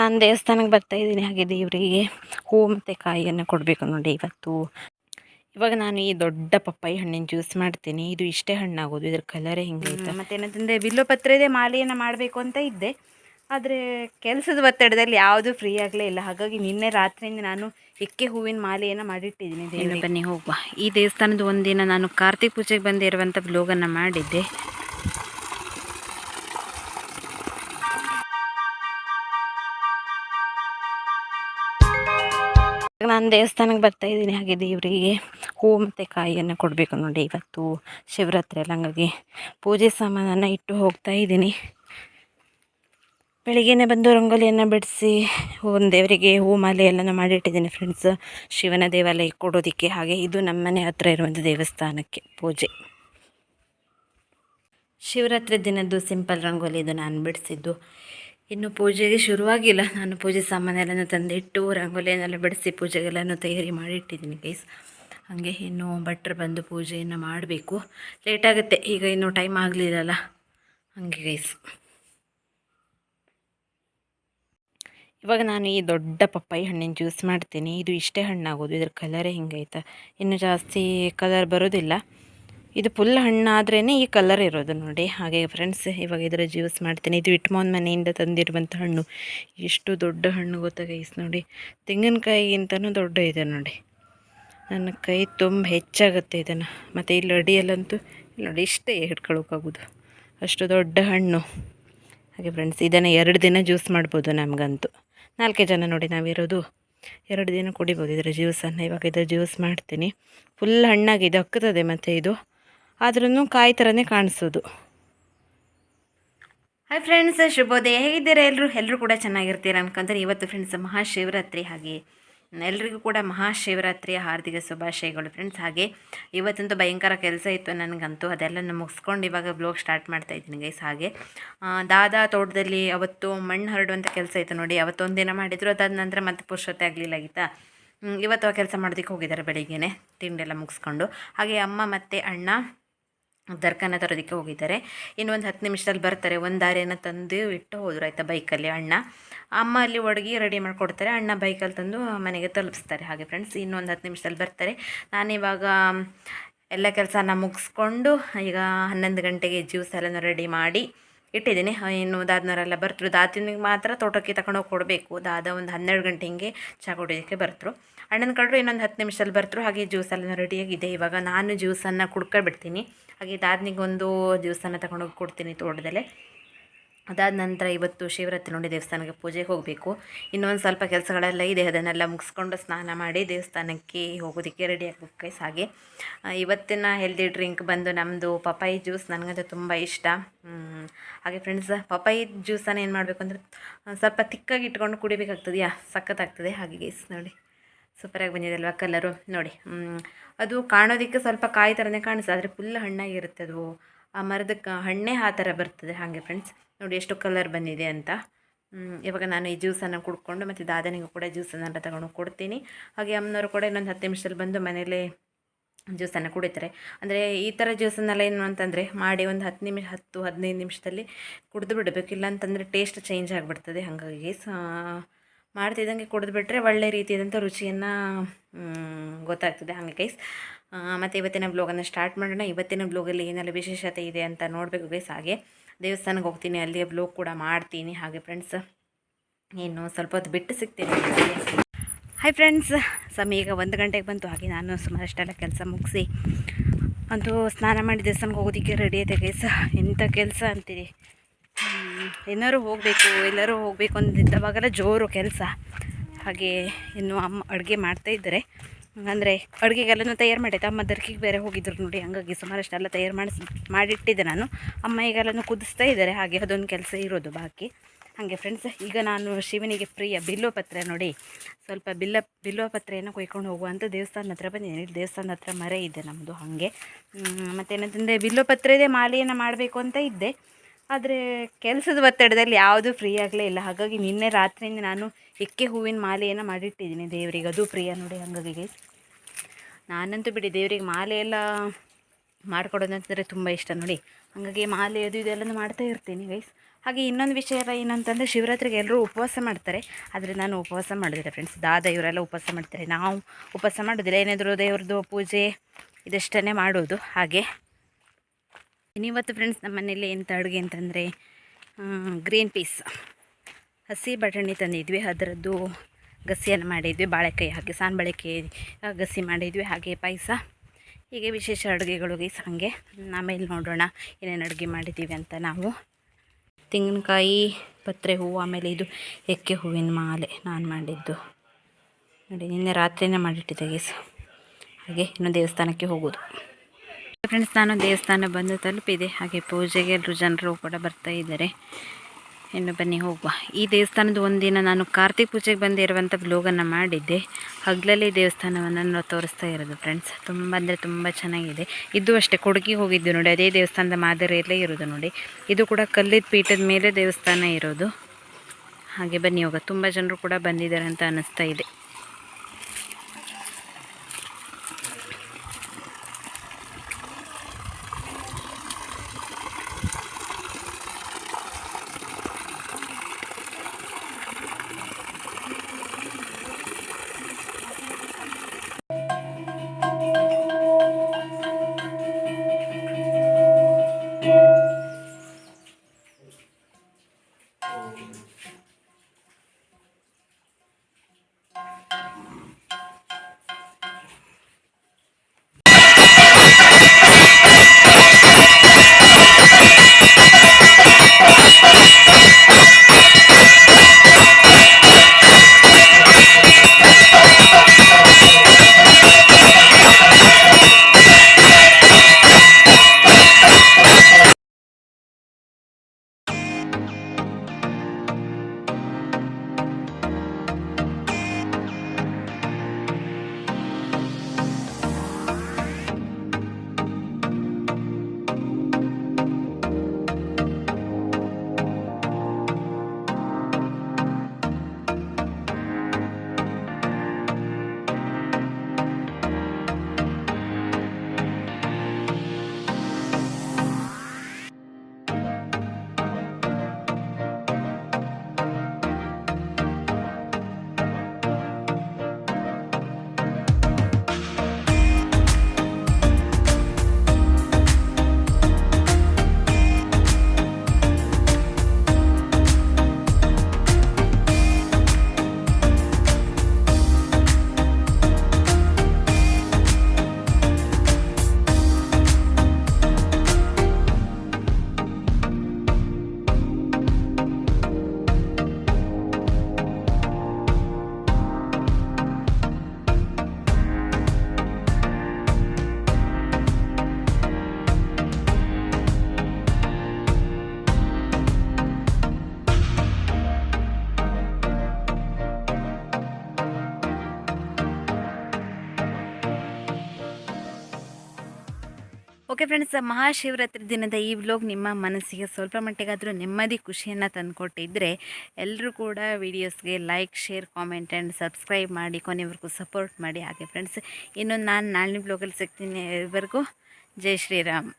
ನಾನು ದೇವಸ್ಥಾನಕ್ಕೆ ಬರ್ತಾ ಇದ್ದೀನಿ. ಹಾಗೆ ದೇವರಿಗೆ ಹೂ ಮತ್ತು ಕಾಯಿಯನ್ನು ಕೊಡಬೇಕು ನೋಡಿ ಇವತ್ತು. ಇವಾಗ ನಾನು ಈ ದೊಡ್ಡ ಪಪ್ಪಾಯಿ ಹಣ್ಣಿನ ಜ್ಯೂಸ್ ಮಾಡ್ತೀನಿ. ಇದು ಇಷ್ಟೇ ಹಣ್ಣಾಗೋದು. ಇದ್ರ ಕಲರೇ ಹಿಂಗೈತೆ ಮತ್ತೇನಂತಂದರೆ ಬಿಲ್ಲುಪತ್ರೆದೇ ಮಾಲೆಯನ್ನು ಮಾಡಬೇಕು ಅಂತ ಇದ್ದೆ. ಆದರೆ ಕೆಲಸದ ಒತ್ತಡದಲ್ಲಿ ಯಾವುದು ಫ್ರೀ ಆಗಲೇ ಇಲ್ಲ. ಹಾಗಾಗಿ ನಿನ್ನೆ ರಾತ್ರಿಯಿಂದ ನಾನು ಎಕ್ಕೆ ಹೂವಿನ ಮಾಲೆಯನ್ನು ಮಾಡಿಟ್ಟಿದ್ದೀನಿ ದೇವರು ಬನ್ನಿ ಹೋಗುವ. ಈ ದೇವಸ್ಥಾನದ ಒಂದಿನ ನಾನು ಕಾರ್ತಿಕ್ ಪೂಜೆಗೆ ಬಂದಿರುವಂಥ ಬ್ಲೋಗನ್ನು ಮಾಡಿದ್ದೆ. ನಾನು ದೇವಸ್ಥಾನಕ್ಕೆ ಬರ್ತಾ ಇದ್ದೀನಿ. ಹಾಗೆ ದೇವರಿಗೆ ಹೂ ಮತ್ತು ಕಾಯಿಯನ್ನು ಕೊಡಬೇಕು ನೋಡಿ ಇವತ್ತು. ಶಿವರಾತ್ರಿ ಎಲ್ಲ ಹಂಗಾಗಿ ಪೂಜೆ ಸಾಮಾನನ್ನು ಇಟ್ಟು ಹೋಗ್ತಾ ಇದ್ದೀನಿ. ಬೆಳಿಗ್ಗೆನೇ ಬಂದು ರಂಗೋಲಿಯನ್ನು ಬಿಡಿಸಿ, ಒಂದು ದೇವರಿಗೆ ಹೂ ಮಾಲೆ ಎಲ್ಲನೂ ಮಾಡಿಟ್ಟಿದ್ದೀನಿ ಫ್ರೆಂಡ್ಸ್ ಶಿವನ ದೇವಾಲಯಕ್ಕೆ ಕೊಡೋದಕ್ಕೆ. ಹಾಗೆ ಇದು ನಮ್ಮ ಮನೆ ಹತ್ರ ಇರುವಂಥ ದೇವಸ್ಥಾನಕ್ಕೆ ಪೂಜೆ. ಶಿವರಾತ್ರಿ ದಿನದ್ದು ಸಿಂಪಲ್ ರಂಗೋಲಿ ಇದು ನಾನು ಬಿಡಿಸಿದ್ದು. ಇನ್ನು ಪೂಜೆಗೆ ಶುರುವಾಗಿಲ್ಲ. ನಾನು ಪೂಜೆ ಸಾಮಾನೆಲ್ಲನೂ ತಂದಿಟ್ಟು, ರಂಗೋಲಿಯನ್ನೆಲ್ಲ ಬಿಡಿಸಿ ಪೂಜೆಗೆಲ್ಲನೂ ತಯಾರಿ ಮಾಡಿಟ್ಟಿದ್ದೀನಿ ಗೈಸ್ ಹಾಗೆ ಇನ್ನು ಭಟ್ರು ಬಂದು ಪೂಜೆಯನ್ನು ಮಾಡಬೇಕು. ಲೇಟಾಗುತ್ತೆ ಈಗ ಇನ್ನೂ ಟೈಮ್ ಆಗಲಿಲ್ಲಲ್ಲ. ಹಾಗೆ ಗೈಸ್ ಇವಾಗ ನಾನು ಈ ದೊಡ್ಡ ಪಪ್ಪಾಯಿ ಹಣ್ಣಿನ ಜ್ಯೂಸ್ ಮಾಡ್ತೀನಿ. ಇದು ಇಷ್ಟೇ ಹಣ್ಣಾಗೋದು. ಇದ್ರ ಕಲರೇ ಹಿಂಗೈತೆ? ಇನ್ನು ಜಾಸ್ತಿ ಕಲರ್ ಬರೋದಿಲ್ಲ. ಇದು ಫುಲ್ ಹಣ್ಣಾದ್ರೇ ಈ ಕಲರ್ ಇರೋದು ನೋಡಿ. ಹಾಗೆ ಫ್ರೆಂಡ್ಸ್ ಇವಾಗ ಇದರ ಜ್ಯೂಸ್ ಮಾಡ್ತೀನಿ. ಇದು ಇಟ್ಮೋನ್ ಮನೆಯಿಂದ ತಂದಿರುವಂಥ ಹಣ್ಣು. ಎಷ್ಟು ದೊಡ್ಡ ಹಣ್ಣು ಗೊತ್ತಾ ಗೈಸ್ ನೋಡಿ. ತೆಂಗಿನಕಾಯಿಗಿಂತನೂ ದೊಡ್ಡ ಇದೆ ನೋಡಿ. ನನ್ನ ಕೈ ತುಂಬ ಹೆಚ್ಚಾಗುತ್ತೆ ಇದನ್ನು. ಮತ್ತು ಇಲ್ಲಿ ಅಡಿಯಲ್ಲಂತೂ ನೋಡಿ ಇಷ್ಟೇ ಹಿಡ್ಕೊಳೋಕ್ಕಾಗೋದು. ಅಷ್ಟು ದೊಡ್ಡ ಹಣ್ಣು. ಹಾಗೆ ಫ್ರೆಂಡ್ಸ್ ಇದನ್ನು ಎರಡು ದಿನ ಜ್ಯೂಸ್ ಮಾಡ್ಬೋದು ನಮಗಂತೂ. ನಾಲ್ಕೇ ಜನ ನೋಡಿ ನಾವಿರೋದು. ಎರಡು ದಿನ ಕುಡಿಬೋದು ಇದರ ಜ್ಯೂಸನ್ನು ಇವಾಗ ಇದರ ಜ್ಯೂಸ್ ಮಾಡ್ತೀನಿ. ಫುಲ್ ಇದು ಅಕ್ಕುತ್ತದೆ ಮತ್ತು ಇದು. ಆದ್ರೂ ಕಾಯಿ ಥರನೇ ಕಾಣಿಸೋದು. ಹಾಯ್ ಫ್ರೆಂಡ್ಸ್ ಶುಭೋದಯ. ಹೇಗಿದ್ದೀರಾ ಎಲ್ಲರೂ ಎಲ್ಲರೂ ಕೂಡ ಚೆನ್ನಾಗಿರ್ತೀರ ಅನ್ಕೊಂತಾರೆ ಇವತ್ತು ಫ್ರೆಂಡ್ಸ್ ಮಹಾಶಿವರಾತ್ರಿ ಹಾಗೆ. ಎಲ್ರಿಗೂ ಕೂಡ ಮಹಾಶಿವರಾತ್ರಿಯ ಹಾರ್ದಿಕ ಶುಭಾಶಯಗಳು ಫ್ರೆಂಡ್ಸ್ ಹಾಗೆ ಇವತ್ತಂತೂ ಭಯಂಕರ ಕೆಲಸ ಇತ್ತು ನನಗಂತೂ. ಅದೆಲ್ಲ ಮುಗಿಸ್ಕೊಂಡು ಇವಾಗ ಬ್ಲಾಗ್ ಸ್ಟಾರ್ಟ್ ಮಾಡ್ತಾ ಇದ್ದೀನಿ ಗೈಸ್ ಹಾಗೆ ದಾದಾ ತೋಟದಲ್ಲಿ ಅವತ್ತು ಮಣ್ಣು ಹರಡುವಂಥ ಕೆಲಸ ಇತ್ತು ನೋಡಿ. ಅವತ್ತೊಂದು ದಿನ ಮಾಡಿದ್ರು. ಅದಾದ ನಂತರ ಮತ್ತೆ ಪುರುಷತೆ ಆಗಲಿಲ್ಲ ಆಗಿತ್ತಾ ಇವತ್ತು ಆ ಕೆಲಸ ಮಾಡೋದಕ್ಕೆ ಹೋಗಿದ್ದಾರೆ ಬೆಳಿಗ್ಗೆನೆ. ತಿಂಡಿ ಎಲ್ಲ ಮುಗಿಸ್ಕೊಂಡು. ಹಾಗೆ ಅಮ್ಮ ಮತ್ತು ಅಣ್ಣ ದರ್ಕನ ತರೋದಕ್ಕೆ ಹೋಗಿದ್ದಾರೆ. ಇನ್ನೊಂದು ಹತ್ತು ನಿಮಿಷದಲ್ಲಿ ಬರ್ತಾರೆ. ಒಂದು ದಾರಿಯನ್ನು ತಂದು ಇಟ್ಟು ಹೋದರು ಆಯಿತಾ ಬೈಕಲ್ಲಿ ಅಣ್ಣ. ಅಮ್ಮ ಅಲ್ಲಿ ಒಡಗಿ ರೆಡಿ ಮಾಡಿಕೊಡ್ತಾರೆ. ಅಣ್ಣ ಬೈಕಲ್ಲಿ ತಂದು ಮನೆಗೆ ತಲುಪಿಸ್ತಾರೆ. ಹಾಗೆ ಫ್ರೆಂಡ್ಸ್ ಇನ್ನೊಂದು ಹತ್ತು ನಿಮಿಷದಲ್ಲಿ ಬರ್ತಾರೆ. ನಾನಿವಾಗ ಎಲ್ಲ ಕೆಲಸನ ಮುಗಿಸ್ಕೊಂಡು ಈಗ ಹನ್ನೊಂದು ಗಂಟೆಗೆ ಜ್ಯೂಸ್ ಎಲ್ಲನೂ ರೆಡಿ ಮಾಡಿ ಇಟ್ಟಿದ್ದೀನಿ. ಇನ್ನು ದಾದನವರೆಲ್ಲ ಬರ್ತರು. ದಾದಿನಿಗೆ ಮಾತ್ರ ತೋಟಕ್ಕೆ ತಗೊಂಡೋಗಿ ಕೊಡಬೇಕು. ದಾದ ಒಂದು ಹನ್ನೆರಡು ಗಂಟೆ ಹಿಂಗೆ ಚಹಾ ಕುಡಿಯೋದಕ್ಕೆ ಬರ್ತರು. ಅಣ್ಣನ ಕಡ್ರು ಇನ್ನೊಂದು ಹತ್ತು ನಿಮಿಷದಲ್ಲಿ ಬರ್ತರು. ಹಾಗೆ ಜ್ಯೂಸ್ ಎಲ್ಲ ರೆಡಿಯಾಗಿದೆ ಇವಾಗ ನಾನು ಜ್ಯೂಸನ್ನು ಕುಡ್ಕೊಬಿಡ್ತೀನಿ. ಹಾಗೆ ದಾದನಿಗೆ ಒಂದು ಜ್ಯೂಸನ್ನು ತಗೊಂಡೋಗಿ ಕೊಡ್ತೀನಿ ತೋಟದಲ್ಲೇ. ಅದಾದ ನಂತರ ಇವತ್ತು ಶಿವರಾತ್ರಿ ನೋಡಿ ದೇವಸ್ಥಾನಕ್ಕೆ ಪೂಜೆಗೆ ಹೋಗಬೇಕು. ಇನ್ನೊಂದು ಸ್ವಲ್ಪ ಕೆಲಸಗಳೆಲ್ಲ ಇದೆ, ಅದನ್ನೆಲ್ಲ ಮುಗಿಸ್ಕೊಂಡು ಸ್ನಾನ ಮಾಡಿ ದೇವಸ್ಥಾನಕ್ಕೆ ಹೋಗೋದಕ್ಕೆ ರೆಡಿ ಆಗಬೇಕು ಗೈಸ್ ಹಾಗೆ. ಇವತ್ತಿನ ಹೆಲ್ದಿ ಡ್ರಿಂಕ್ ಬಂದು ನಮ್ಮದು ಪಪಾಯಿ ಜ್ಯೂಸ್ ನನಗಂತೂ ತುಂಬ ಇಷ್ಟ. ಹಾಗೆ ಫ್ರೆಂಡ್ಸ್ ಪಪಾಯಿ ಜ್ಯೂಸನ್ನು ಏನು ಮಾಡಬೇಕು ಅಂದರೆ ಸ್ವಲ್ಪ ತಿಕ್ಕಾಗಿ ಇಟ್ಕೊಂಡು ಕುಡಿಬೇಕಾಗ್ತದೆ ಯಾ ಸಖತ್ತಾಗ್ತದೆ ಹಾಗೆ ಗೈಸ್ ನೋಡಿ. ಸೂಪರಾಗಿ ಬಂದಿದೆ ಅಲ್ವಾ ಕಲರು ನೋಡಿ ಅದು ಕಾಣೋದಕ್ಕೆ ಸ್ವಲ್ಪ ಕಾಯಿ ಥರನೇ ಕಾಣಿಸ್ತದೆ, ಆದರೆ ಫುಲ್ ಹಣ್ಣಾಗಿರುತ್ತೆ ಅದು. ಆ ಮರದ ಕ, ಹಣ್ಣೇ ಆ ಥರ ಬರ್ತದೆ ಹಾಗೆ ಫ್ರೆಂಡ್ಸ್ ನೋಡಿ ಎಷ್ಟು ಕಲರ್ ಬಂದಿದೆ ಅಂತ. ಇವಾಗ ನಾನು ಈ ಜ್ಯೂಸನ್ನು ಕುಡ್ಕೊಂಡು ಮತ್ತು ದಾದನಿಗೂ ಕೂಡ ಜ್ಯೂಸನ್ನೆಲ್ಲ ತಗೊಂಡು ಕೊಡ್ತೀನಿ. ಹಾಗೆ ಅಮ್ಮನವರು ಕೂಡ ಇನ್ನೊಂದು ಹತ್ತು ನಿಮಿಷದಲ್ಲಿ ಬಂದು ಮನೇಲಿ ಜ್ಯೂಸನ್ನು ಕುಡಿತಾರೆ. ಅಂದರೆ ಈ ಥರ ಜ್ಯೂಸನ್ನೆಲ್ಲ ಏನು ಅಂತಂದರೆ ಮಾಡಿ ಒಂದು ಹತ್ತು ನಿಮಿಷ ಹತ್ತು, ಹದಿನೈದು ನಿಮಿಷದಲ್ಲಿ ಕುಡಿದು ಬಿಡಬೇಕು. ಇಲ್ಲ ಅಂತಂದರೆ ಟೇಸ್ಟ್ ಚೇಂಜ್ ಆಗಿಬಿಡ್ತದೆ ಹಾಗಾಗಿ. ಸ, ಮಾಡ್ತಿದ್ದಂಗೆ ಕುಡಿದು ಬಿಟ್ಟರೆ ಒಳ್ಳೆ ರೀತಿಯಾದಂಥ ರುಚಿಯನ್ನು ಗೊತ್ತಾಗ್ತದೆ. ಹಾಗೆ ಗೈಸ್ ಮತ್ತು ಇವತ್ತಿನ ಬ್ಲಾಗನ್ನು ಸ್ಟಾರ್ಟ್ ಮಾಡೋಣ. ಇವತ್ತಿನ ಬ್ಲಾಗಲ್ಲಿ ಏನೆಲ್ಲ ವಿಶೇಷತೆ ಇದೆ ಅಂತ ನೋಡಬೇಕು ಬೇಸ್ ಹಾಗೆ. ದೇವಸ್ಥಾನಕ್ಕೆ ಹೋಗ್ತೀನಿ, ಅಲ್ಲಿಯ ಬ್ಲಾಗ್ ಕೂಡ ಮಾಡ್ತೀನಿ. ಹಾಗೆ ಫ್ರೆಂಡ್ಸ್ ಇನ್ನು ಸ್ವಲ್ಪ ಹೊತ್ತು ಬಿಟ್ಟು ಸಿಗ್ತೀನಿ. ಹಾಯ್ ಫ್ರೆಂಡ್ಸ್ ಸಮಯ ಈಗ ಒಂದು ಗಂಟೆಗೆ ಬಂತು. ಹಾಗೆ ನಾನು ಸುಮಾರಷ್ಟೆಲ್ಲ ಕೆಲಸ ಮುಗಿಸಿ ಒಂದು ಸ್ನಾನ ಮಾಡಿ ದೇವಸ್ಥಾನಕ್ಕೆ ಹೋಗೋದಕ್ಕೆ ರೆಡಿ ಐತೆ ಗೈಸ್ ಎಂಥ ಕೆಲಸ ಅಂತೀರಿ? ಏನಾರು ಹೋಗಬೇಕು, ಎಲ್ಲರೂ ಹೋಗಬೇಕು ಅಂದಿದ್ದವಾಗೆಲ್ಲ ಜೋರು ಕೆಲಸ. ಹಾಗೆ ಇನ್ನು ಅಮ್ಮ ಅಡುಗೆ ಮಾಡ್ತಾ ಇದ್ದಾರೆ. ಅಂದರೆ ಅಡುಗೆಗೆಲ್ಲನೂ ತಯಾರು ಮಾಡೈತೆ ಅಮ್ಮ ದರ್ಕಿಗೆ ಬೇರೆ ಹೋಗಿದ್ರು ನೋಡಿ, ಹಂಗಾಗಿ ಸುಮಾರಷ್ಟೆಲ್ಲ ತಯಾರು ಮಾಡಿಸಿ, ಮಾಡಿಟ್ಟಿದ್ದೆ ನಾನು. ಅಮ್ಮ ಈಗೆಲ್ಲನೂ ಕುದಿಸ್ತಾ ಇದ್ದಾರೆ, ಹಾಗೆ ಅದೊಂದು ಕೆಲಸ ಇರೋದು ಬಾಕಿ. ಹಾಗೆ ಫ್ರೆಂಡ್ಸ್ ಈಗ ನಾನು ಶಿವನಿಗೆ ಪ್ರಿಯ ಬಿಲ್ವಪತ್ರೆ ನೋಡಿ, ಸ್ವಲ್ಪ ಬಿಲ್ಲ ಬಿಲ್ವಪತ್ರೆಯನ್ನು ಕೊಯ್ಕೊಂಡು ಹೋಗುವಂಥ ದೇವಸ್ಥಾನ ಹತ್ರ ಬಂದಿದ್ದೀನಿ. ದೇವಸ್ಥಾನದ ಹತ್ರ ಮರ ಇದೆ ನಮ್ಮದು ಹಾಗೆ. ಮತ್ತೇನಂತಂದರೆ ಬಿಲ್ವಪತ್ರೆದೇ ಮಾಲೆಯನ್ನು ಮಾಡಬೇಕು ಅಂತ ಇದ್ದೆ. ಆದರೆ ಕೆಲಸದ ಒತ್ತಡದಲ್ಲಿ ಯಾವುದೂ ಫ್ರೀ ಆಗಲೇ ಇಲ್ಲ. ಹಾಗಾಗಿ ನಿನ್ನೆ ರಾತ್ರಿಯಿಂದ ನಾನು ಎಕ್ಕೆ ಹೂವಿನ ಮಾಲೆಯನ್ನು ಮಾಡಿಟ್ಟಿದ್ದೀನಿ ದೇವರಿಗೆ. ಅದು ಪ್ರಿಯ ನೋಡಿ ಹಂಗಾಗಿ ನಾನಂತೂ ಬಿಡಿ ದೇವರಿಗೆ ಮಾಲೆ ಎಲ್ಲ ಮಾಡ್ಕೊಡೋದಂತಂದರೆ ತುಂಬ ಇಷ್ಟ ನೋಡಿ. ಹಾಗಾಗಿ ಮಾಲೆ ಅದು ಇದೆಲ್ಲನೂ ಮಾಡ್ತಾ ಇರ್ತೀನಿ ಗೈಸ್ ಹಾಗೆ ಇನ್ನೊಂದು ವಿಷಯ ಏನಂತಂದರೆ ಶಿವರಾತ್ರಿಗೆ ಎಲ್ಲರೂ ಉಪವಾಸ ಮಾಡ್ತಾರೆ. ಆದರೆ ನಾನು ಉಪವಾಸ ಮಾಡೋದಿಲ್ಲ ಫ್ರೆಂಡ್ಸ್ ದಾದ ಇವರೆಲ್ಲ ಉಪವಾಸ ಮಾಡ್ತಾರೆ. ನಾವು ಉಪವಾಸ ಮಾಡೋದಿಲ್ಲ. ಏನಾದರೂ ದೇವ್ರದ್ದು ಪೂಜೆ ಇದಷ್ಟನ್ನೇ ಮಾಡೋದು. ಹಾಗೆ ಇನ್ನಿವತ್ತು ಫ್ರೆಂಡ್ಸ್ ನಮ್ಮ ಮನೇಲಿ ಎಂಥ ಅಡುಗೆ ಅಂತಂದರೆ ಗ್ರೀನ್ ಪೀಸ್ ಹಸಿ ಬಟಾಣಿ ತಂದಿದ್ವಿ, ಅದರದ್ದು ಗಸಿಯನ್ನು ಮಾಡಿದ್ವಿ, ಬಾಳೆಕಾಯಿ ಹಾಕಿ ಸಾನ್ ಬಾಳೆಕಾಯಿ ಗಸಿ ಮಾಡಿದ್ವಿ, ಹಾಗೆ ಪಾಯಸ. ಹೀಗೆ ವಿಶೇಷ ಅಡುಗೆಗಳು ಗೈಸ್ ಹಾಗೆ ಆಮೇಲೆ ನೋಡೋಣ ಏನೇನು ಅಡುಗೆ ಮಾಡಿದ್ದೀವಿ ಅಂತ ನಾವು. ತೆಂಗಿನಕಾಯಿ, ಪತ್ರೆ ಹೂವು, ಆಮೇಲೆ ಇದು ಎಕ್ಕೆ ಹೂವಿನ ಮಾಲೆ ನಾನು ಮಾಡಿದ್ದು. ನೋಡಿ, ನಿನ್ನೆ ರಾತ್ರಿನೇ ಮಾಡಿಟ್ಟಿದ್ದೆ ಗೈಸ್ ಹಾಗೆ ಇನ್ನು ದೇವಸ್ಥಾನಕ್ಕೆ ಹೋಗೋದು. ಫ್ರೆಂಡ್ಸ್ ನಾನು ದೇವಸ್ಥಾನ ಬಂದು ತಲುಪಿದೆ. ಹಾಗೆ ಪೂಜೆಗೆ ಎಲ್ಲರೂ ಜನರು ಕೂಡ ಬರ್ತಾ ಇದ್ದಾರೆ. ಇನ್ನು ಬನ್ನಿ, ಹೋಗುವ. ಈ ದೇವಸ್ಥಾನದ ಒಂದಿನ ನಾನು ಕಾರ್ತಿಕ್ ಪೂಜೆಗೆ ಬಂದಿರುವಂಥ ಬ್ಲೋಗನ್ನು ಮಾಡಿದ್ದೆ. ಹಗ್ಲಲ್ಲಿ ದೇವಸ್ಥಾನವನ್ನು ನಾವು ತೋರಿಸ್ತಾ ಇರೋದು ಫ್ರೆಂಡ್ಸ್ ತುಂಬ ಅಂದರೆ ತುಂಬ ಚೆನ್ನಾಗಿದೆ. ಇದು ಅಷ್ಟೇ ಕೊಡುಗೆ ಹೋಗಿದ್ದು ನೋಡಿ, ಅದೇ ದೇವಸ್ಥಾನದ ಮಾದರಿಯಲ್ಲೇ ಇರೋದು ನೋಡಿ. ಇದು ಕೂಡ ಕಲ್ಲಿದ ಪೀಠದ ಮೇಲೆ ದೇವಸ್ಥಾನ ಇರೋದು. ಹಾಗೆ ಬನ್ನಿ ಹೋಗ ತುಂಬ ಜನರು ಕೂಡ ಬಂದಿದ್ದಾರೆ ಅಂತ ಅನ್ನಿಸ್ತಾ ಇದೆ. ಓಕೆ ಫ್ರೆಂಡ್ಸ್ ಮಹಾಶಿವರಾತ್ರಿ ದಿನದ ಈ ವ್ಲಾಗ್ ನಿಮ್ಮ ಮನಸ್ಸಿಗೆ ಸ್ವಲ್ಪ ಮಟ್ಟಿಗಾದರೂ ನೆಮ್ಮದಿ, ಖುಷಿಯನ್ನು ತಂದುಕೊಟ್ಟಿದ್ದರೆ ಎಲ್ಲರೂ ಕೂಡ ವೀಡಿಯೋಸ್ಗೆ like share comment and subscribe ಮಾಡಿ, ಕೊನೆವರೆಗೂ ಸಪೋರ್ಟ್ ಮಾಡಿ. ಹಾಗೆ ಫ್ರೆಂಡ್ಸ್ ಇನ್ನು ನಾನು ನಾಳಿನ ಬ್ಲಾಗಲ್ಲಿ ಸಿಗ್ತೀನಿ. ಇವರೆಗೂ ಜೈ ಶ್ರೀರಾಮ್.